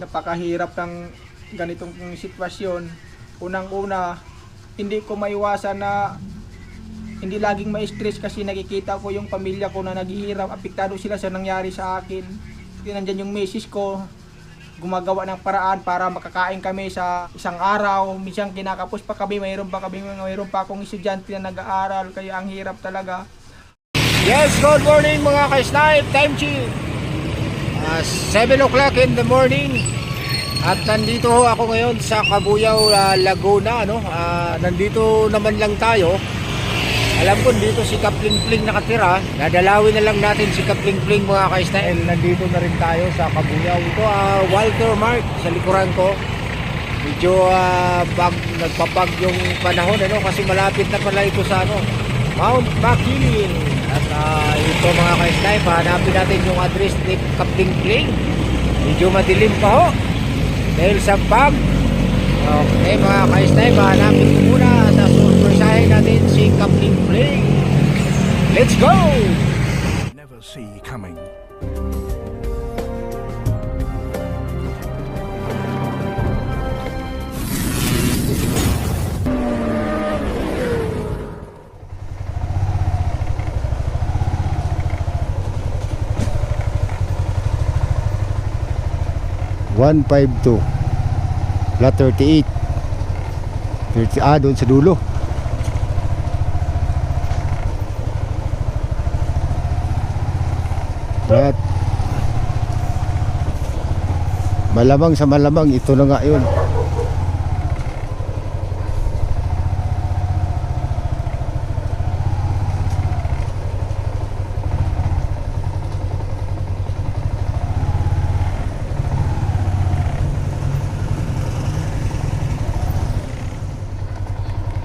napakahirap ng ganitong sitwasyon. Unang-una, hindi ko maiwasan na hindi laging ma-stress kasi nakikita ko yung pamilya ko na naghihirap, apektado sila sa nangyari sa akin. Nandyan yung misis ko, gumagawa ng paraan para makakain kami sa isang araw. Minsan kinakapos pa kami, mayroon pa kami, mayroon pa akong estudyante na nag-aaral, kaya ang hirap talaga. Yes, good morning mga ka-snipe. Time check. Uh, 7 o'clock in the morning. At nandito ho ako ngayon sa Kabuyaw, uh, Laguna. Ano? Ah, nandito naman lang tayo. Alam ko dito si Kapling Pling nakatira. Dadalawin na lang natin si Kapling Pling mga. And nandito na rin tayo sa Kabuyaw. Ito ah, Walter Mark sa likuran ko. Medyo ah, bag, nagpapag yung panahon ano kasi malapit na pala ito sa ano Mount Makiling. At ah, ito mga ka-snipe, hanapin natin yung address ni Kapling Pling. Medyo madilim pa ho. Dahil sa pag. Okay mga ka-snipe, hanapin muna sa surpresahin natin si Kapling Pling. Let's go! 152 lot 38 30, ah doon sa dulo. Lot. Malamang sa malamang ito na nga yun.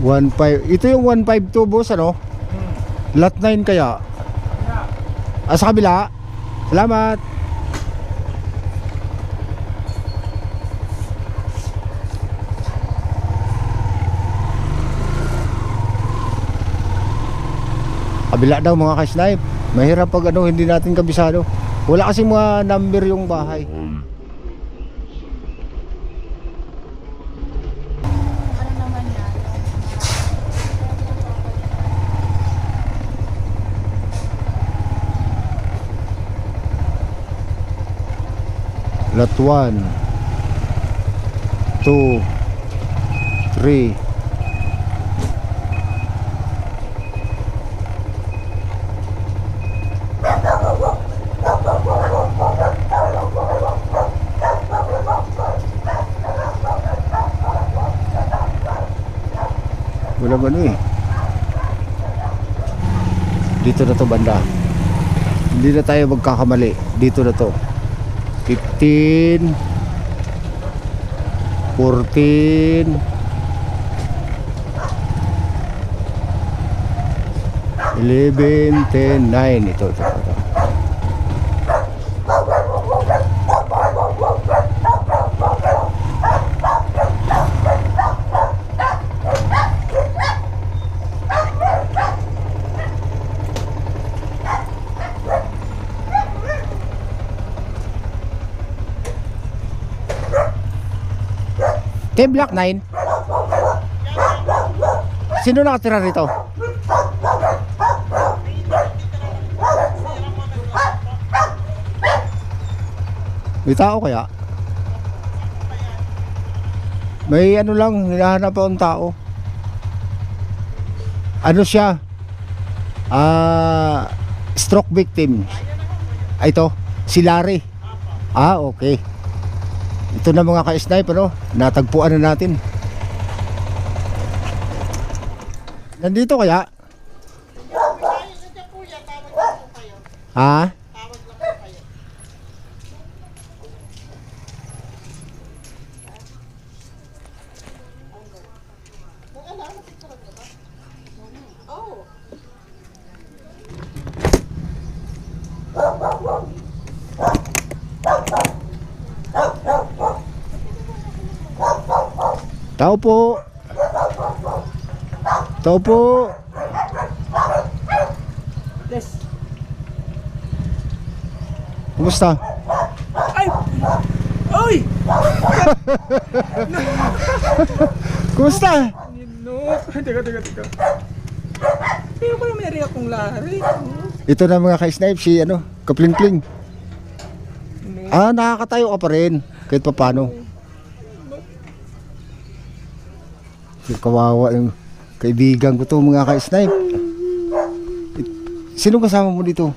One five. Ito yung 152 boss ano? Lot 9 kaya? Ah, sa kabila? Salamat. Kabila daw mga ka-snipe. Mahirap pag ano hindi natin kabisado. Wala kasi mga number yung bahay. Lot 1 2 3 Wala ba eh? Dito na to banda. Hindi na tayo magkakamali. Dito na to 15 14 11 10 9 ito ito Team Black 9 Sino nakatira rito? May tao kaya? May ano lang, hinahanap akong tao. Ano siya? Ah, stroke victim. Ah, ito, si Larry. Ah, okay. Ito na mga ka-snipe, ano? Natagpuan na natin. Nandito kaya? Ha? Tao po. Tao po. Yes. Kumusta? Ay! Oy! Kumusta? No, teka, teka, teka. Pero naman narinig akong lari. Ito na mga ka-snipe, si ano, kapling-pling. Ah, nakakatayo ka pa rin. Kahit pa paano. Si kawawa yung kaibigan ko to mga ka-snipe. Sino kasama mo dito?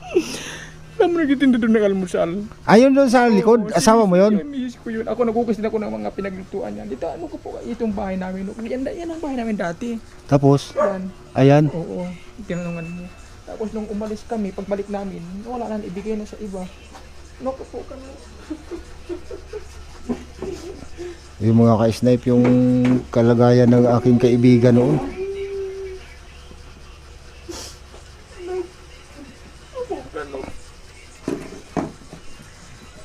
Alam mo nagtitinda doon ng almusal. Ayun doon sa likod, asawa mo? Yung misis ko yun. Ako nagkukis din ako ng mga pinaglutuan yan. Dito, ano ko po, itong bahay namin. Yan, yan ang bahay namin dati. Tapos, Yan. ayan. Oo, tinanungan mo. Tapos nung umalis kami, pagbalik namin, wala na, ibigay na sa iba. Naku po kami. Yung mga ka-snipe, yung kalagayan ng aking kaibigan noon.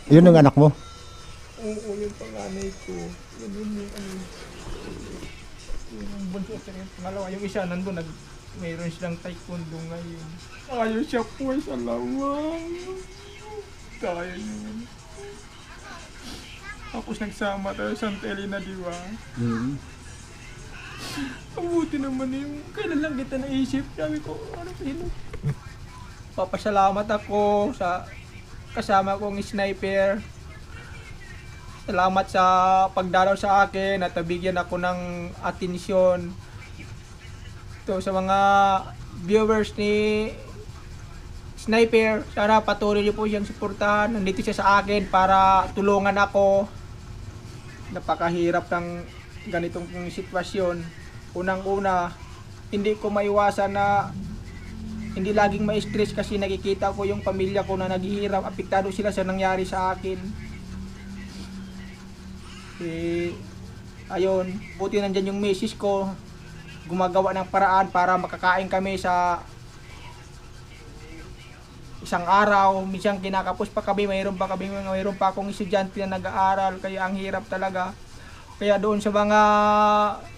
Yun ang anak mo. Oo, yung panganay ko. Yun yun yung ano. Yung bunso sa. Pangalawa, yung isa nandun, nag, mayroon silang taekwondo ngayon. Ayaw siya po sa lawang. Kaya yun. Tapos nagsama tayo sa Santa Elena, di ba? Mm. Ang buti naman yung kailan lang kita naisip. Sabi ko, ano sino? Papasalamat ako sa kasama kong sniper. Salamat sa pagdaraw sa akin at nabigyan ako ng atensyon. To sa mga viewers ni Sniper, sana patuloy niyo po siyang suportahan. Nandito siya sa akin para tulungan ako. Napakahirap ng ganitong sitwasyon. Unang-una, hindi ko maiwasan na hindi laging ma-stress kasi nakikita ko yung pamilya ko na naghihirap, apektado sila sa nangyari sa akin. Eh, ayun, buti nandyan yung misis ko, gumagawa ng paraan para makakain kami sa isang araw, minsan kinakapos pa kami, mayroon pa kami, mayroon pa akong estudyante na nag-aaral, kaya ang hirap talaga. Kaya doon sa mga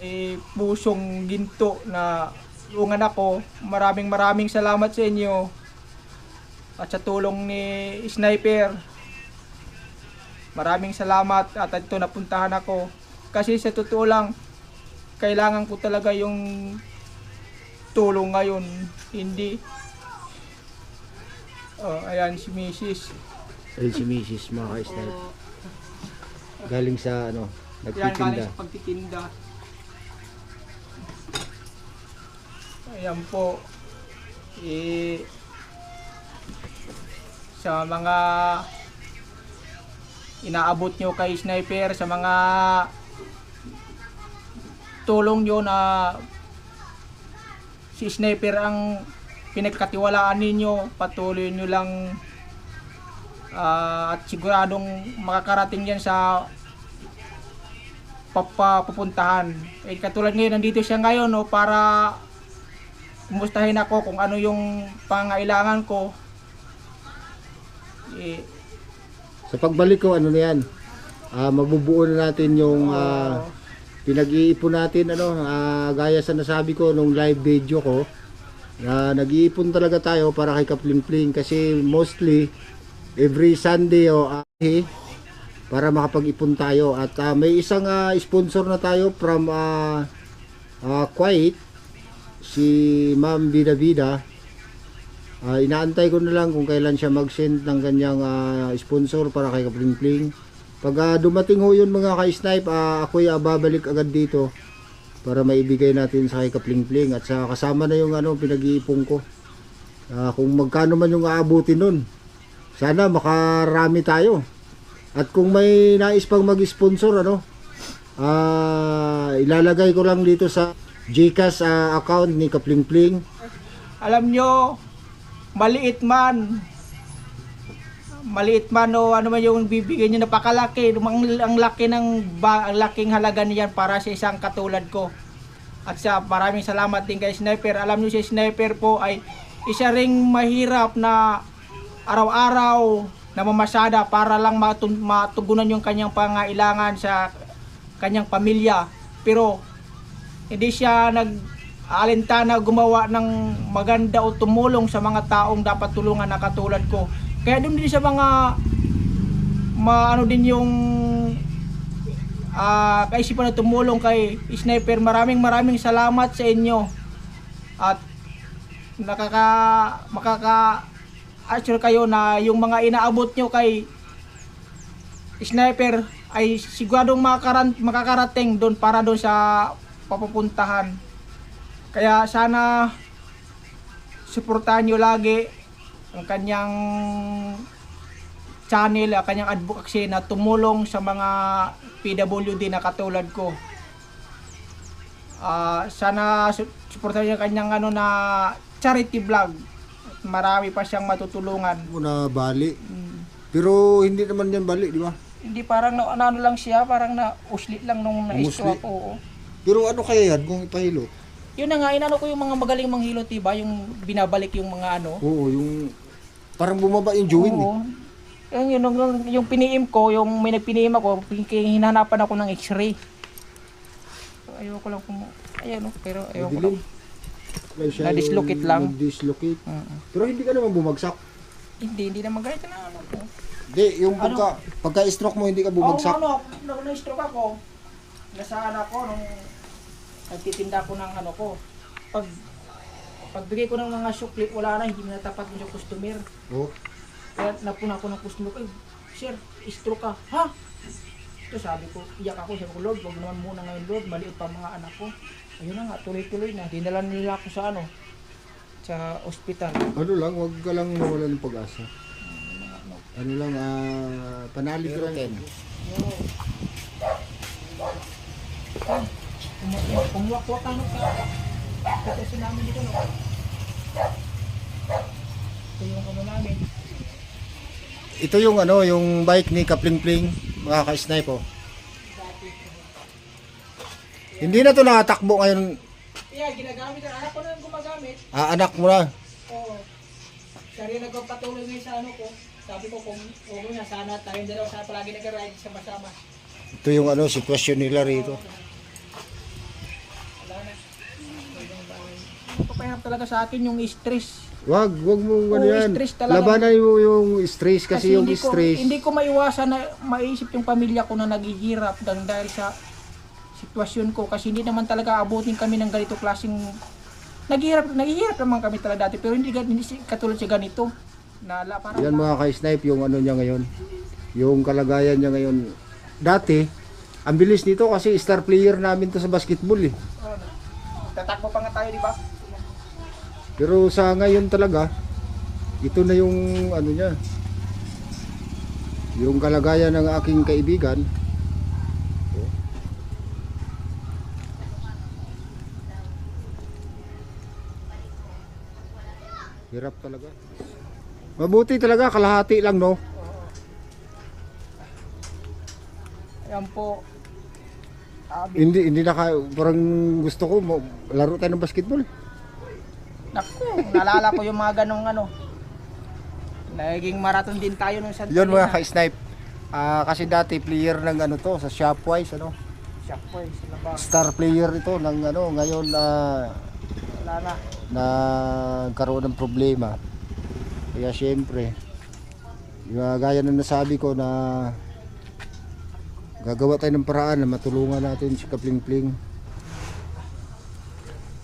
eh, pusong ginto na tulungan ako, maraming maraming salamat sa inyo. At sa tulong ni Sniper, maraming salamat at ito napuntahan ako. Kasi sa totoo lang, kailangan ko talaga yung tulong ngayon. Hindi. Oh, ayan si Mrs. Ayun si Mrs. mga ka-snipe. Galing sa ano, Yan galing nagtitinda. sa pagtitinda. Ayan po. Eh, sa mga inaabot nyo kay Sniper, sa mga tulong nyo na si Sniper ang pinagkatiwalaan ninyo, patuloy nyo lang ah, at siguradong makakarating yan sa papapupuntahan. Eh, katulad ngayon, nandito siya ngayon no, para kumustahin ako kung ano yung pangailangan ko. Eh, Sa pagbalik ko, ano na yan, ah, mabubuo na natin yung ah, pinag-iipon natin, ano, ah, gaya sa nasabi ko nung live video ko, na nag-iipon talaga tayo para kay Kapling Pling kasi mostly every Sunday o ahi para makapag-ipon tayo. At ah, may isang ah, sponsor na tayo from ah ah, Kuwait si Ma'am Vida Ah, inaantay ko na lang kung kailan siya mag-send ng kanyang ah, sponsor para kay Kapling Pling. Pag ah, dumating ho yun mga ka-snipe, ah, ako'y ah, babalik agad dito para maibigay natin sa kay Kapling Pling at sa kasama na yung ano pinag-iipon ko. Ah, kung magkano man yung aabutin nun. Sana makarami tayo. At kung may nais pang mag-sponsor ano, ah, ilalagay ko lang dito sa GCash ah, account ni Kapling Pling. alam nyo, maliit man, maliit man o ano man yung bibigyan nyo, napakalaki. Ang, ang laki ng ba, ang laking halaga niyan para sa isang katulad ko. At sa maraming salamat din kay Sniper. Alam nyo si Sniper po ay isa ring mahirap na araw-araw na mamasada para lang matugunan yung kanyang pangailangan sa kanyang pamilya. Pero hindi siya nag alintana gumawa ng maganda o tumulong sa mga taong dapat tulungan na katulad ko. Kaya doon din sa mga maano din yung ah kaisipan na tumulong kay Sniper. Maraming maraming salamat sa inyo. At nakaka makaka assure kayo na yung mga inaabot nyo kay Sniper ay siguradong makakarating doon para doon sa papupuntahan. Kaya sana suportahan nyo lagi ang kanyang channel, ang kanyang advocacy na tumulong sa mga PWD na katulad ko. Ah, sana su- suportahan niyo ang kanyang ano na charity vlog. Marami pa siyang matutulungan. Muna bali. Pero hindi naman yan bali, di ba? Hindi parang na, ano lang siya, parang na uslit lang nung ako. oo. Pero ano kaya yan kung ipahilo? Yun na nga, inano ko yung mga magaling manghilot, diba? Yung binabalik yung mga ano. Oo, yung parang bumaba yung join eh. Oo. Yung, yun, yung, yung, yung piniim ko, yung may nagpiniim ako, hinanapan ako ng x-ray. So, ayoko lang kung, ayan o, pero ayoko lang. Madilim. Kaya siya Na-dislocate yung lang. Na-dislocate. Mm-mm. Pero hindi ka naman bumagsak. Hindi, hindi naman ganito na ano ko. Hindi, yung pagka, pagka-stroke mo hindi ka bumagsak. Oo, ano, nung na-stroke ako, nasaan ako nung nagtitinda ko ng ano ko. Pag pagbigay ko ng mga sukli, wala na, hindi na tapat yung customer. Oh. Kaya napuna ko ng customer ko, "Eh, sir, stroke ka. Ha? Ito sabi ko, iyak ako, sabi ko, Lord, wag naman muna ngayon, Lord, maliit pa mga anak ko. Ayun na nga, tuloy-tuloy na. Dinala nila ako sa ano, sa ospital. Ano lang, wag ka lang mawala ng pag-asa. Ano lang, ah, panalig lang. Kumuha-kuha ka no sa kasi namin dito no. Ito yung ano namin. Ito yung ano, yung bike ni Kapling Pling, mga ka-snipe oh. Hindi na to nakatakbo ngayon. Yeah, ginagamit ang anak ko na gumagamit. Ah, anak mo na. Oo. Siya rin nagpapatuloy ngayon sa ano ko. Sabi ko kung okay na sana tayong dalawa sana palagi nag-ride sama-sama. Ito yung ano, sitwasyon nila rito. Wala Papahirap talaga sa akin yung stress. Wag, wag mo ano Oo, yan. stress talaga. Labanan mo yung stress kasi, yung hindi stress. Ko, hindi ko maiwasan na maisip yung pamilya ko na naghihirap dahil, dahil sa sitwasyon ko kasi hindi naman talaga abutin kami ng ganito klaseng naghihirap naghihirap naman kami talaga dati pero hindi, hindi katulad sa ganito na la, parang Yan mga ka-snipe yung ano niya ngayon. Yung kalagayan niya ngayon. Dati, ang bilis nito kasi star player namin to sa basketball eh. tatakbo pa nga tayo di ba Pero sa ngayon talaga, ito na yung ano niya. Yung kalagayan ng aking kaibigan. Hirap talaga. Mabuti talaga, kalahati lang no. Ayan po. Sabi, Hindi hindi na ka, parang gusto ko laro tayo ng basketball. Naku, naalala ko yung mga ganong ano. Naging marathon din tayo nung Santa Yun mga ka-snipe. Ah, kasi dati player ng ano to sa Shopwise ano. Shopwise, sila ba? Star player ito ng ano ngayon na Wala na. na karoon ng problema. Kaya syempre, yung ah, gaya ng nasabi ko na gagawa tayo ng paraan na matulungan natin si Kapling Pling.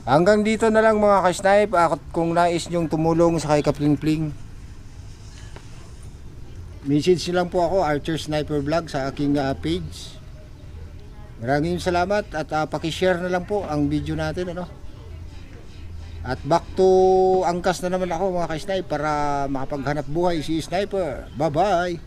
Hanggang dito na lang mga ka-snipe kung nais nyong tumulong sa kay Kapling Pling. Message lang po ako, Archer Sniper Vlog sa aking ah, page. Maraming salamat at uh, paki-share na lang po ang video natin ano. At back to angkas na naman ako mga ka-snipe para makapaghanap buhay si sniper. Bye-bye!